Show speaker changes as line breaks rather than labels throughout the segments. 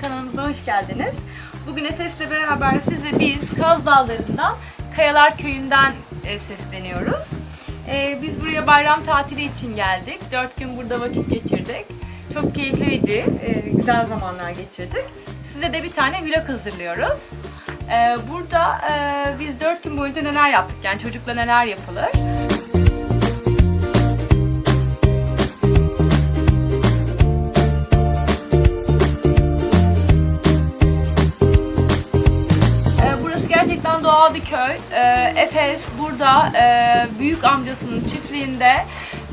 kanalımıza hoş geldiniz. Bugün Efes'le beraber size biz Kaz Dağları'ndan Kayalar Köyü'nden e, sesleniyoruz. E, biz buraya bayram tatili için geldik. Dört gün burada vakit geçirdik. Çok keyifliydi. E, güzel zamanlar geçirdik. Size de bir tane vlog hazırlıyoruz. Burada biz dört gün boyunca neler yaptık yani çocukla neler yapılır. Gerçekten doğal bir köy. Ee, Efes burada e, büyük amcasının çiftliğinde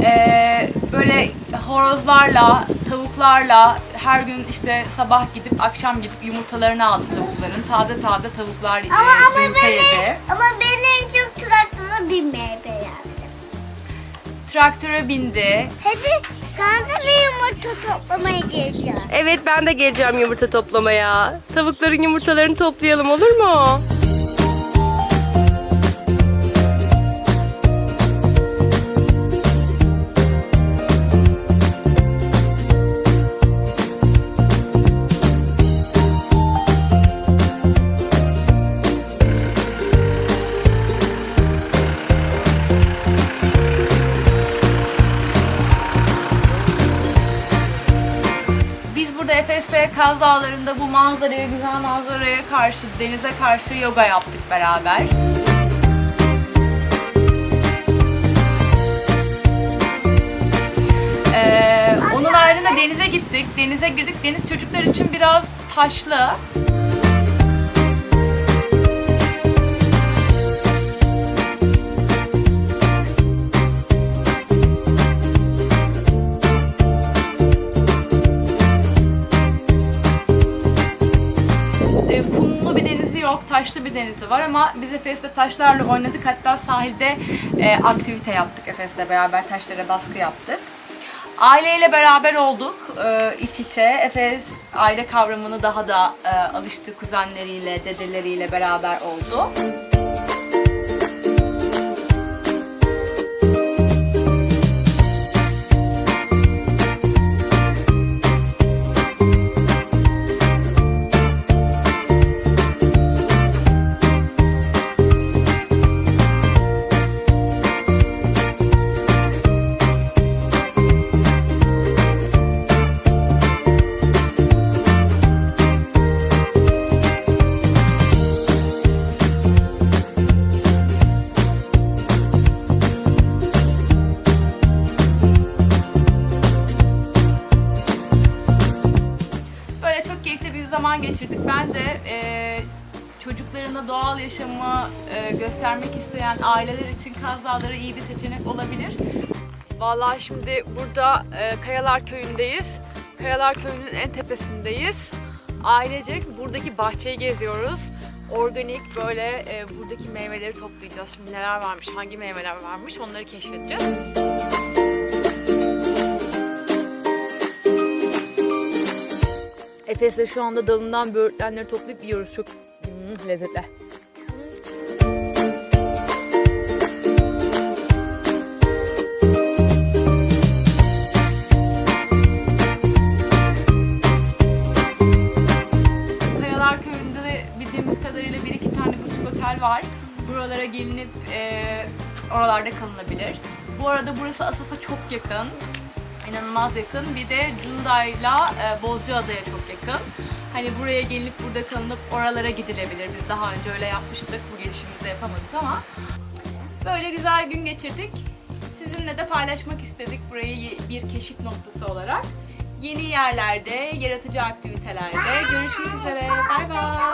e, böyle horozlarla, tavuklarla her gün işte sabah gidip akşam gidip yumurtalarını aldı tavukların. Taze taze tavuklar yedi,
Ama ama
yumurta
beni
yedi.
ama beni en çok traktöre binmeye beğendim.
Traktöre bindi.
Hadi sen de bir yumurta toplamaya geleceğim.
Evet ben de geleceğim yumurta toplamaya. Tavukların yumurtalarını toplayalım olur mu?
Burada Efes'te Kaz Dağları'nda bu manzaraya, güzel manzaraya karşı, denize karşı yoga yaptık beraber. Ee, onun haricinde denize gittik. Denize girdik. Deniz çocuklar için biraz taşlı. Kumlu bir denizi yok, taşlı bir denizi var ama biz Efes'te taşlarla oynadık. Hatta sahilde e, aktivite yaptık Efes'le beraber taşlara baskı yaptık. Aileyle beraber olduk e, iç içe. Efes aile kavramını daha da e, alıştı kuzenleriyle, dedeleriyle beraber oldu. Zaman geçirdik. Bence e, çocuklarına doğal yaşamı e, göstermek isteyen aileler için Kaz Dağları iyi bir seçenek olabilir.
Vallahi şimdi burada e, Kayalar Köyü'ndeyiz. Kayalar Köyü'nün en tepesindeyiz. Ailecek buradaki bahçeyi geziyoruz. Organik böyle e, buradaki meyveleri toplayacağız. Şimdi neler varmış, hangi meyveler varmış onları keşfedeceğiz. Efes'le şu anda dalından böğürtlenleri toplayıp yiyoruz. Çok mm, lezzetli.
Kayalar Köyü'nde de bildiğimiz kadarıyla bir iki tane buçuk otel var. Buralara gelinip e, oralarda kalınabilir. Bu arada burası Asos'a çok yakın. İnanılmaz yakın. Bir de Cunda'yla e, Bozcaada'ya çok yakın. Hani buraya gelinip burada kalınıp oralara gidilebilir. Biz daha önce öyle yapmıştık. Bu gelişimizde yapamadık ama. Böyle güzel gün geçirdik. Sizinle de paylaşmak istedik burayı bir keşif noktası olarak. Yeni yerlerde, yaratıcı aktivitelerde görüşmek üzere. Bay bay.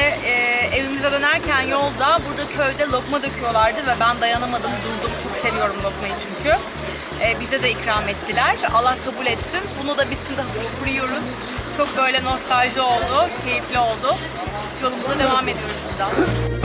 E, evimize dönerken yolda burada köyde lokma döküyorlardı ve ben dayanamadım durdum. Çok seviyorum lokmayı çünkü. E, bize de ikram ettiler. Allah kabul etsin. Bunu da biz şimdi kuruyoruz. Çok böyle nostalji oldu, keyifli oldu. Yolumuza devam ediyoruz buradan.